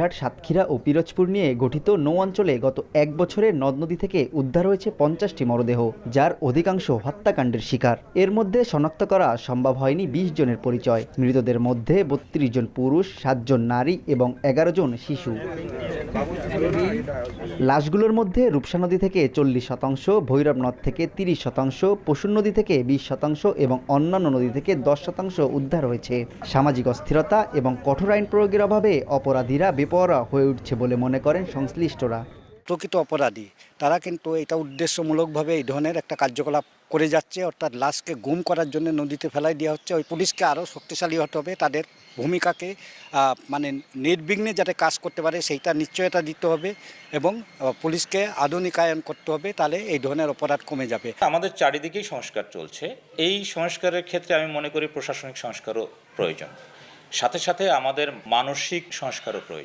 হাট সাতক্ষীরা ও পিরোজপুর নিয়ে গঠিত নৌ অঞ্চলে গত এক বছরে নদ নদী থেকে উদ্ধার হয়েছে পঞ্চাশটি মরদেহ, যার অধিকাংশ হত্যাকাণ্ডের শিকার। এর মধ্যে শনাক্ত করা সম্ভব হয়নি বিশ জনের পরিচয়। মৃতদের মধ্যে বত্রিশ জন পুরুষ সাতজন নারী এবং এগারো জন শিশু। লাশগুলোর মধ্যে রূপসা নদী থেকে চল্লিশ শতাংশ, ভৈরব নদ থেকে তিরিশ শতাংশ, পশুর নদী থেকে বিশ শতাংশ এবং অন্যান্য নদী থেকে দশ শতাংশ উদ্ধার হয়েছে। সামাজিক অস্থিরতা এবং কঠোর আইন প্রয়োগের অভাবে অপরাধীরা বেপরোয়া হয়ে উঠছে বলে মনে করেন সংশ্লিষ্টরা। প্রকৃত অপরাধী। তারা কিন্তু এটা উদ্দেশ্যমূলকভাবে এই ধরনের একটা কার্যকলাপ করে যাচ্ছে অর্থাৎ লাশকে গুম করার জন্য নদীতে ফেলাই দেওয়া হচ্ছে। ওই পুলিশকে আরও শক্তিশালী হতে হবে তাদের ভূমিকাকে মানে নির্বিঘ্নে যাতে কাজ করতে পারে সেইটা নিশ্চয়তা দিতে হবে এবং পুলিশকে আধুনিকায়ন করতে হবে তাহলে এই ধরনের অপরাধ কমে যাবে। আমাদের চারিদিকেই সংস্কার চলছে। এই সংস্কারের ক্ষেত্রে আমি মনে করি প্রশাসনিক সংস্কারও প্রয়োজন। সাথে সাথে আমাদের মানসিক সংস্কারও প্রয়োজন।